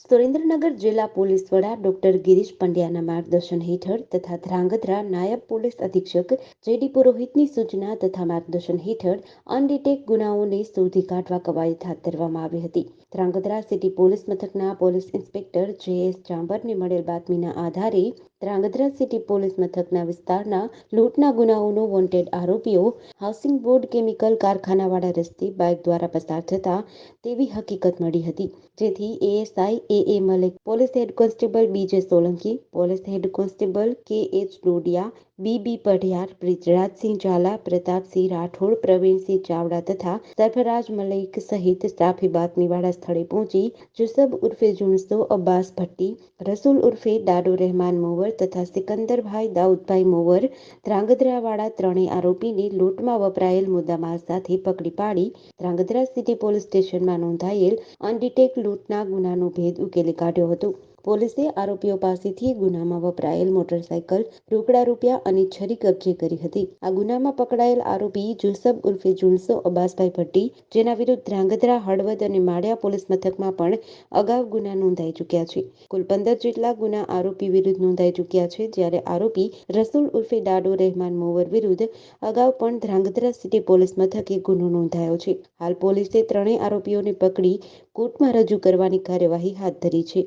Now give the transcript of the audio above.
સુરેન્દ્રનગર જિલ્લા પોલીસ વડા ડોક્ટર ગિરીશ પંડ્યાના માર્ગદર્શન હેઠળ તથા ધ્રાંગધ્રા નાયબ પોલીસ અધિક્ષક જેડી પુરોહિતની સૂચના તથા માર્ગદર્શન હેઠળ અનડિટેક ગુનાઓને શોધી કાઢવા કવાયત હાથ ધરવામાં આવી હતી. ધ્રાંગધ્રા સિટી પોલીસ મથકના પોલીસ ઇન્સ્પેક્ટર જે એસ ચાંબરને મળેલ બાતમીના આધારે ધ્રાંગધ્રા સિટી પોલીસ મથકના વિસ્તારના લૂંટના ગુનાઓનો વોન્ટેડ આરોપીઓ હાઉસિંગ બોર્ડ કેમિકલ કારખાનાવાળા રસ્તે બાઇક દ્વારા પસાર થતા તેવી હકીકત મળી હતી જેથી ASI A A Malik police head constable B J Solanki police head constable K H Dodiya B B Padhiyar Brijrajsinh Jhala Pratapsinh Rathod Pravinsinh Chavda તથા સરફરાજ મલિક સહિત સ્ટાફે બાતમીવાળા સ્થળે પહોંચી જુસબ ઉર્ફે જુણસો અબ્બાસ ભટ્ટી રસૂલ ઉર્ફે ડાડો રહેમાન મોવર તથા સિકંદરભાઈ દાઉદભાઈ મોવર ધ્રાંગધ્રાવાળા ત્રણેય આરોપીને લૂંટમાં વપરાયેલ મુદ્દામાલ સાથે પકડી પાડી ધ્રાંગધ્રા સિટી પોલીસ સ્ટેશનમાં નોંધાયેલ અનડિટેક લૂંટના ગુનાનો ભેદ ઉકેલી કાઢ્યો હતો. પોલીસે આરોપીઓ પાસેથી ગુનામાં વપરાયેલ મોટરસાયકલ રોકડા રૂપિયા અને છરી કબજે કરી હતી. આ ગુનામાં પકડાયેલ આરોપી જુસબ ઉર્ફે જુલસો અબ્બાસભાઈ ભટ્ટી, જેના વિરુદ્ધ ધ્રાંગધ્રા, હળવદ અને માળિયા પોલીસ મથકમાં પણ અગાઉ ગુના નોંધાઈ ચૂક્યા છે. કુલ પંદર જેટલા ગુના આરોપી વિરુદ્ધ નોંધાઈ ચૂક્યા છે, જ્યારે આરોપી રસૂલ ઉર્ફે ડાડો રહેમાન મોવર વિરુદ્ધ અગાઉ પણ ધ્રાંગધ્રા સિટી પોલીસ મથકે ગુનો નોંધાયો છે. હાલ પોલીસે ત્રણેય આરોપીઓને પકડી કોર્ટમાં રજૂ કરવાની કાર્યવાહી હાથ ધરી છે.